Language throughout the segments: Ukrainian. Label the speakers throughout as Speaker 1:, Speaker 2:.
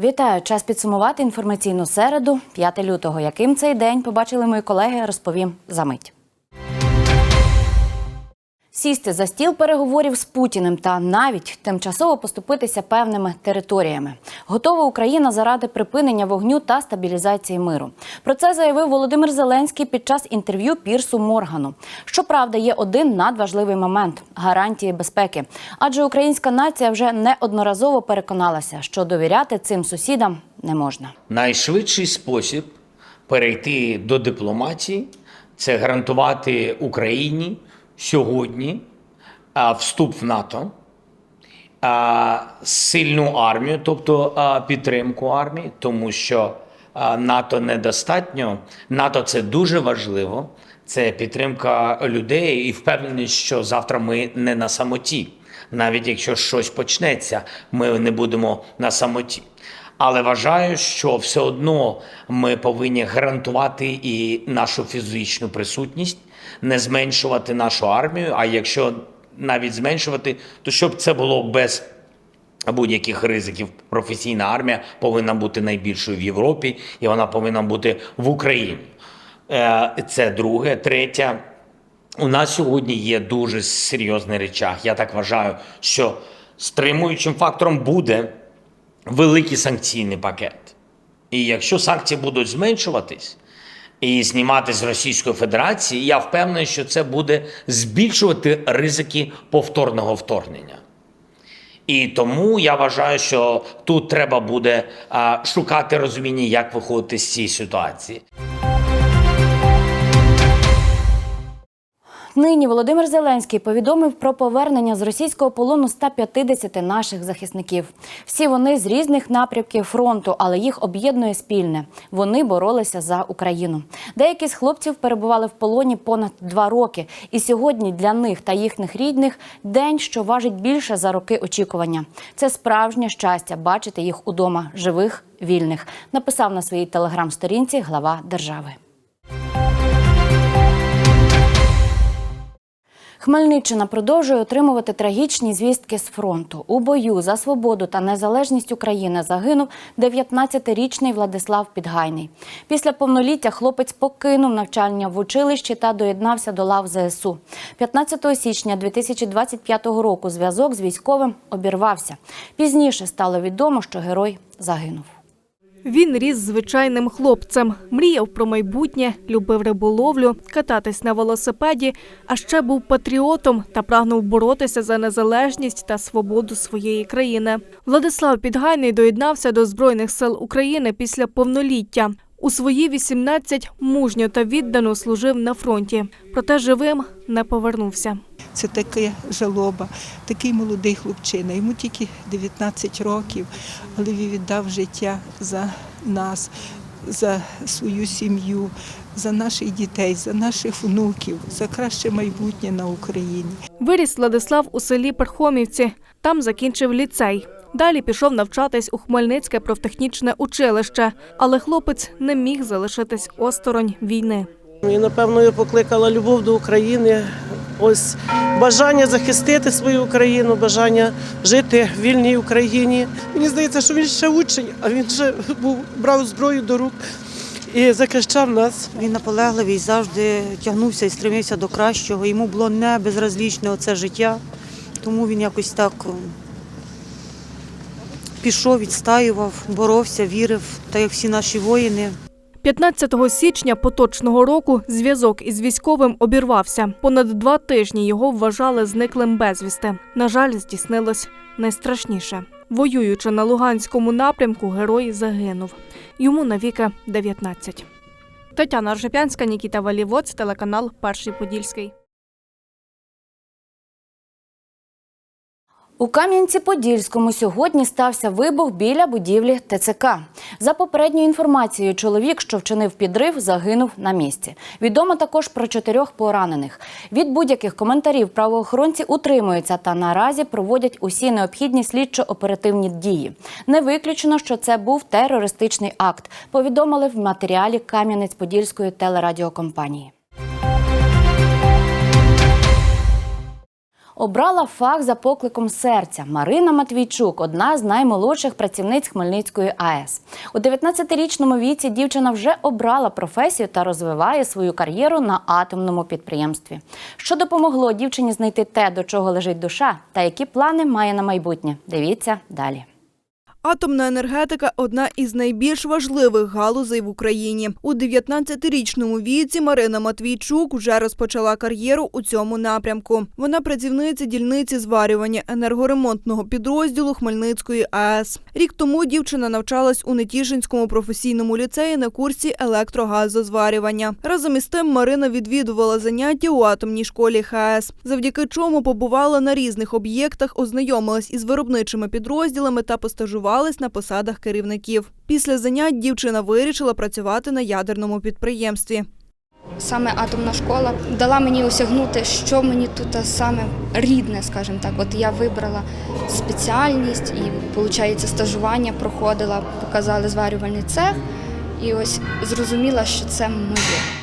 Speaker 1: Вітаю! Час підсумувати інформаційну середу, 5 лютого. Яким цей день побачили мої колеги, розповім за мить. Сісти за стіл переговорів з Путіним та навіть тимчасово поступитися певними територіями. Готова Україна заради припинення вогню та стабілізації миру. Про це заявив Володимир Зеленський під час інтерв'ю Пірсу Моргану. Щоправда, є один надважливий момент гарантії безпеки. Адже українська нація вже неодноразово переконалася, що довіряти цим сусідам не можна.
Speaker 2: Найшвидший спосіб перейти до дипломатії це гарантувати Україні сьогодні вступ в НАТО, сильну армію, тобто підтримку армії, тому що НАТО недостатньо. НАТО це дуже важливо. Це підтримка людей і впевненість, що завтра ми не на самоті. Навіть якщо щось почнеться, ми не будемо на самоті. Але вважаю, що все одно ми повинні гарантувати і нашу фізичну присутність, не зменшувати нашу армію. А якщо навіть зменшувати, то щоб це було без будь-яких ризиків. Професійна армія повинна бути найбільшою в Європі, і вона повинна бути в Україні. Е, Це друге. Третє. У нас сьогодні є дуже серйозний речах. Я так вважаю, що стримуючим фактором буде великий санкційний пакет. І якщо санкції будуть зменшуватись і знімати з Російської Федерації, я впевнений, що це буде збільшувати ризики повторного вторгнення. І тому я вважаю, що тут треба буде шукати розуміння, як виходити з цієї ситуації.
Speaker 1: Нині Володимир Зеленський повідомив про повернення з російського полону 150 наших захисників. Всі вони з різних напрямків фронту, але їх об'єднує спільне. Вони боролися за Україну. Деякі з хлопців перебували в полоні понад два роки. І сьогодні для них та їхніх рідних день, що важить більше за роки очікування. Це справжнє щастя бачити їх удома, живих, вільних. Написав на своїй телеграм-сторінці глава держави. Хмельниччина продовжує отримувати трагічні звістки з фронту. У бою за свободу та незалежність України загинув 19-річний Владислав Підгайний. Після повноліття хлопець покинув навчання в училищі та доєднався до лав ЗСУ. 15 січня 2025 року зв'язок з військовим обірвався. Пізніше стало відомо, що герой загинув.
Speaker 3: Він ріс звичайним хлопцем, мріяв про майбутнє, любив риболовлю, кататись на велосипеді, а ще був патріотом та прагнув боротися за незалежність та свободу своєї країни. Владислав Підгайний доєднався до Збройних сил України після повноліття. У свої 18 мужньо та віддано служив на фронті, проте живим не повернувся.
Speaker 4: Це таке жалоба, такий молодий хлопчина. Йому тільки 19 років, але він віддав життя за нас, за свою сім'ю, за наших дітей, за наших внуків, за краще майбутнє на Україні.
Speaker 3: Виріс Владислав у селі Перхомівці. Там закінчив ліцей. Далі пішов навчатись у Хмельницьке профтехнічне училище, але хлопець не міг залишитись осторонь війни.
Speaker 5: І напевно я покликала любов до України. Ось бажання захистити свою Україну, бажання жити в вільній Україні. Мені здається, що він ще учень, а він ще був брав зброю до рук і захищав нас.
Speaker 6: Він наполегливий, завжди тягнувся і стремився до кращого. Йому було не безразлічне оце життя, тому він якось так пішов, відстаював, боровся, вірив, так як всі наші воїни.
Speaker 3: 15 січня поточного року зв'язок із військовим обірвався. Понад два тижні його вважали зниклим безвісти. На жаль, здійснилось найстрашніше. Воюючи на Луганському напрямку, герой загинув. Йому навіки 19. Тетяна Ржепянська, Нікіта Валівоць, телеканал Перший Подільський.
Speaker 1: У Кам'янці-Подільському сьогодні стався вибух біля будівлі ТЦК. За попередньою інформацією, чоловік, що вчинив підрив, загинув на місці. Відомо також про чотирьох поранених. Від будь-яких коментарів правоохоронці утримуються та наразі проводять усі необхідні слідчо-оперативні дії. Не виключено, що це був терористичний акт. Повідомили в матеріалі Кам'янець-Подільської телерадіокомпанії. Обрала фах за покликом серця. Марина Матвійчук одна з наймолодших працівниць Хмельницької АЕС. У 19-річному віці дівчина вже обрала професію та розвиває свою кар'єру на атомному підприємстві. Що допомогло дівчині знайти те, до чого лежить душа, та які плани має на майбутнє. Дивіться далі.
Speaker 7: Атомна енергетика одна із найбільш важливих галузей в Україні. У 19-річному віці Марина Матвійчук вже розпочала кар'єру у цьому напрямку. Вона працівниця дільниці зварювання енергоремонтного підрозділу Хмельницької АЕС. Рік тому дівчина навчалась у Нетішинському професійному ліцеї на курсі електрогазозварювання. Разом із тим Марина відвідувала заняття у атомній школі ХАЕС, завдяки чому побувала на різних об'єктах, ознайомилась із виробничими підрозділами та постажувалась на посадах керівників. Після занять дівчина вирішила працювати на ядерному підприємстві.
Speaker 8: Саме атомна школа дала мені осягнути, що мені тут саме рідне, скажімо так. От я вибрала спеціальність і, виходить, стажування проходила, показали зварювальний цех, і ось зрозуміла, що це моє.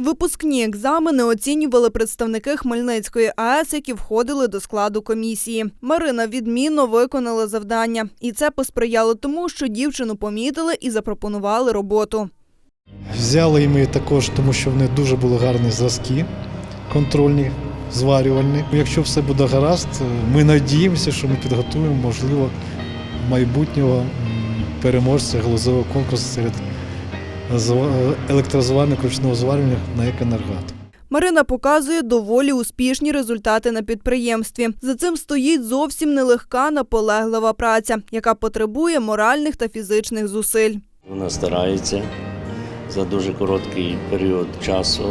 Speaker 7: Випускні екзамени оцінювали представники Хмельницької АЕС, які входили до складу комісії. Марина відмінно виконала завдання, і це посприяло тому, що дівчину помітили і запропонували роботу.
Speaker 9: Взяли ми також, тому що в них дуже були гарні зразки контрольні, зварювальні. Якщо все буде гаразд, ми надіємося, що ми підготуємо, можливо, майбутнього переможця галузевого конкурсу серед зва- електрозварних ручного зварювання на екенергат.
Speaker 7: Марина показує доволі успішні результати на підприємстві. За цим стоїть зовсім нелегка наполеглива праця, яка потребує моральних та фізичних зусиль.
Speaker 10: Вона старається за дуже короткий період часу.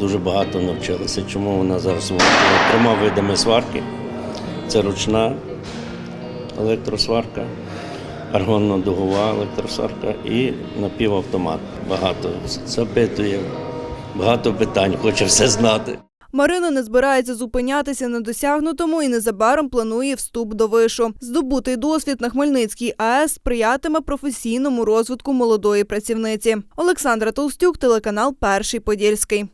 Speaker 10: Дуже багато навчилася. Чому вона зараз володіє трьома видами сварки? Це ручна електросварка, аргонно-дугова електросварка і напівавтомат. Багато запитує, багато питань, хоче все знати.
Speaker 7: Марина не збирається зупинятися на досягнутому і незабаром планує вступ до вишу. Здобутий досвід на Хмельницькій АЕС сприятиме професійному розвитку молодої працівниці. Олександра Толстюк, телеканал Перший Подільський.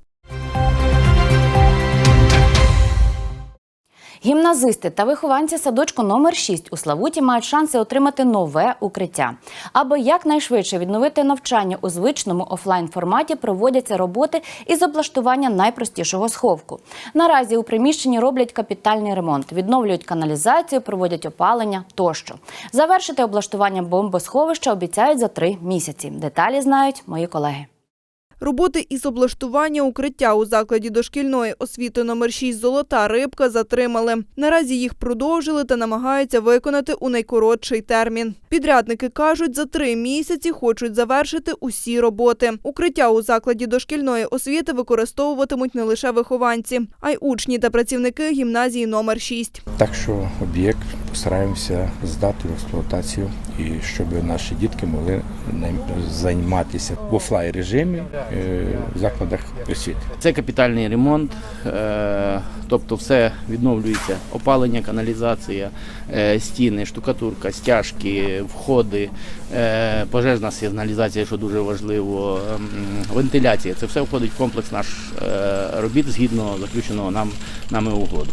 Speaker 1: Гімназисти та вихованці садочку номер 6 у Славуті мають шанси отримати нове укриття. Аби якнайшвидше відновити навчання у звичному офлайн форматі, проводяться роботи із облаштування найпростішого сховку. Наразі у приміщенні роблять капітальний ремонт, відновлюють каналізацію, проводять опалення тощо. Завершити облаштування бомбосховища обіцяють за три місяці. Деталі знають мої колеги.
Speaker 7: Роботи із облаштування укриття у закладі дошкільної освіти номер 6 Золота рибка затримали. Наразі їх продовжили та намагаються виконати у найкоротший термін. Підрядники кажуть, за три місяці хочуть завершити усі роботи. Укриття у закладі дошкільної освіти використовуватимуть не лише вихованці, а й учні та працівники гімназії номер 6.
Speaker 11: Так що об'єкт постараємося здати в експлуатацію і щоб наші дітки могли займатися в офлайн режимі е, в закладах освіти.
Speaker 12: Це капітальний ремонт, е, тобто все відновлюється: опалення, каналізація, е, стіни, штукатурка, стяжки, входи, пожежна сигналізація, що дуже важливо, ем, вентиляція. Це все входить в комплекс наш робіт згідно заключеного нам нами угоду.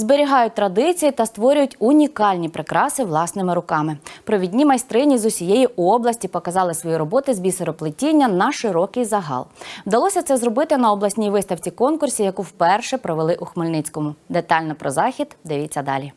Speaker 1: Зберігають традиції та створюють унікальні прикраси власними руками. Провідні майстрині з усієї області показали свої роботи з бісероплетіння на широкий загал. Вдалося це зробити на обласній виставці конкурсі, яку вперше провели у Хмельницькому. Детально про захід дивіться далі.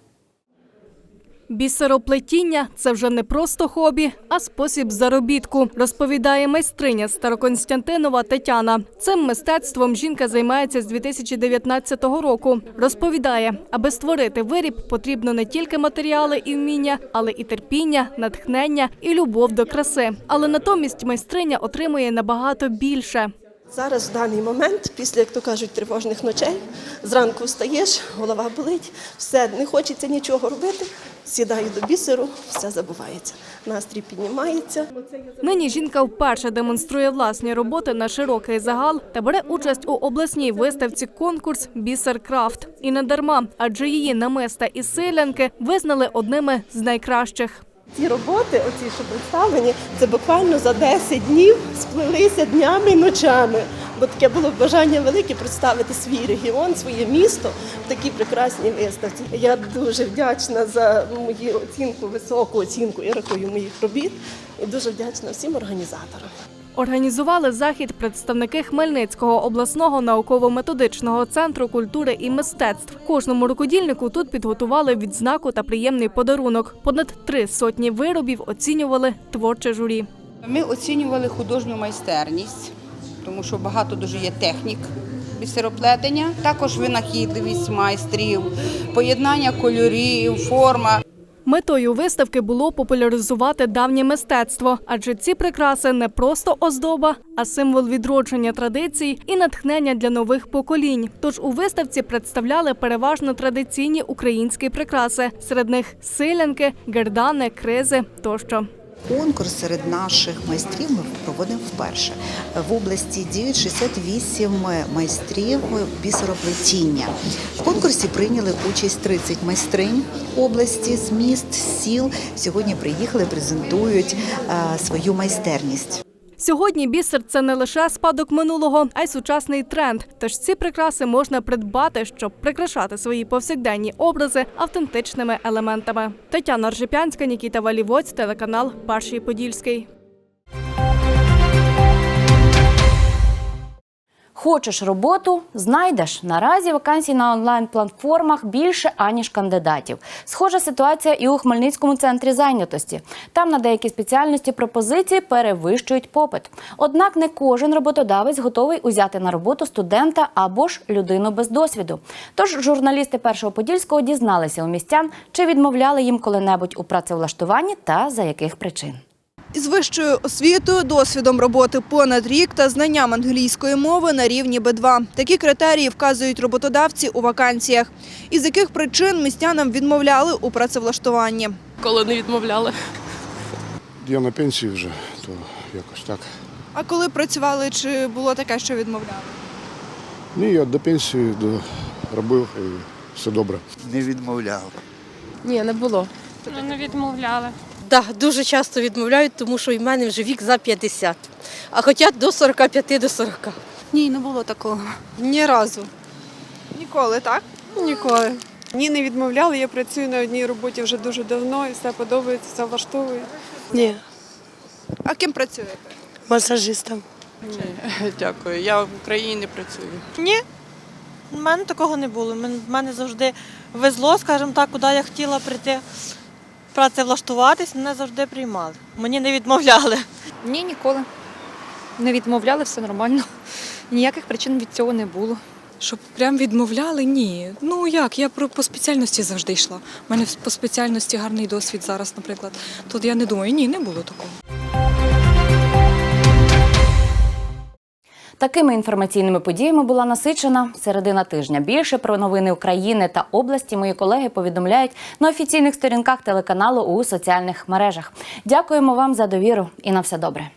Speaker 7: Бісероплетіння це вже не просто хобі, а спосіб заробітку, розповідає майстриня Староконстантинова Тетяна. Цим мистецтвом жінка займається з 2019 року. Розповідає, аби створити виріб, потрібно не тільки матеріали і вміння, але і терпіння, натхнення і любов до краси. Але натомість майстриня отримує набагато більше.
Speaker 13: Зараз в даний момент, після, як то кажуть, тривожних ночей, зранку встаєш, голова болить, все, не хочеться нічого робити, сідаю до бісеру, все забувається. Настрій піднімається.
Speaker 7: Нині жінка вперше демонструє власні роботи на широкий загал та бере участь у обласній виставці конкурс Бісер Крафт. І не дарма, адже її намиста і селянки визнали одними з найкращих.
Speaker 13: Ці роботи, оці, що представлені, це буквально за 10 днів сплелися днями і ночами. бо таке було бажання велике представити свій регіон, своє місто в такій прекрасній виставці. Я дуже вдячна за мою оцінку, високу оцінку і рахую моїх робіт. І дуже вдячна всім організаторам.
Speaker 3: Організували захід представники Хмельницького обласного науково-методичного центру культури і мистецтв. Кожному рукодільнику тут підготували відзнаку та приємний подарунок. Понад три сотні виробів оцінювали творче журі.
Speaker 14: Ми оцінювали художню майстерність, тому що багато дуже є технік бісероплетення, також винахідливість майстрів, поєднання кольорів, форма.
Speaker 3: Метою виставки було популяризувати давнє мистецтво, адже ці прикраси не просто оздоба, а символ відродження традицій і натхнення для нових поколінь. Тож у виставці представляли переважно традиційні українські прикраси. Серед них силянки, гердани, кризи тощо.
Speaker 15: Конкурс серед наших майстрів ми проводимо вперше. В області діють 68 майстрів бісероплетіння. В конкурсі прийняли участь 30 майстринь області з міст, сіл. Сьогодні приїхали, презентують е, свою майстерність.
Speaker 3: Сьогодні бісер це не лише спадок минулого, а й сучасний тренд. Тож ці прикраси можна придбати, щоб прикрашати свої повсякденні образи автентичними елементами. Тетяна Ржепянська, Нікіта Валівоць, телеканал Перший Подільський.
Speaker 1: Хочеш роботу? Знайдеш. Наразі вакансій на онлайн-платформах більше аніж кандидатів. Схожа ситуація і у Хмельницькому центрі зайнятості. Там на деякі спеціальності пропозиції перевищують попит. Однак не кожен роботодавець готовий узяти на роботу студента або ж людину без досвіду. Тож журналісти першого подільського дізналися у містян, чи відмовляли їм коли-небудь у працевлаштуванні та за яких причин.
Speaker 16: Із вищою освітою, досвідом роботи понад рік та знанням англійської мови на рівні Б2. Такі критерії вказують роботодавці у вакансіях. Із яких причин містянам відмовляли у працевлаштуванні?
Speaker 17: Коли не відмовляли.
Speaker 18: Я на пенсії вже, то якось так.
Speaker 16: А коли працювали, чи було таке, що відмовляли?
Speaker 18: Ні, я до пенсії до- робив і все добре.
Speaker 19: Не відмовляв.
Speaker 17: Ні, не було. Ну, не відмовляли.
Speaker 20: Так, дуже часто відмовляють, тому що в мене вже вік за 50, а хочуть до 45 до 40.
Speaker 16: Ні, не було такого. Ні разу. Ніколи, так?
Speaker 17: Ніколи.
Speaker 21: Ні, не відмовляли. Я працюю на одній роботі вже дуже давно і все подобається, все влаштовує.
Speaker 20: Ні,
Speaker 16: А ким працюєте?
Speaker 20: масажистом. Ні.
Speaker 17: Дякую. Я в Україні не працюю.
Speaker 20: Ні, в мене такого не було. В мене завжди везло, скажімо так, куди я хотіла прийти працевлаштуватись, мене завжди приймали. Мені не відмовляли.
Speaker 8: Ні, ніколи. Не відмовляли, все нормально. Ніяких причин від цього не було.
Speaker 17: Щоб прям відмовляли? Ні. Ну як, я про по спеціальності завжди йшла. У мене по спеціальності гарний досвід зараз, наприклад. Тут я не думаю, ні, не було такого.
Speaker 1: Такими інформаційними подіями була насичена середина тижня. Більше про новини України та області мої колеги повідомляють на офіційних сторінках телеканалу у соціальних мережах. Дякуємо вам за довіру і на все добре.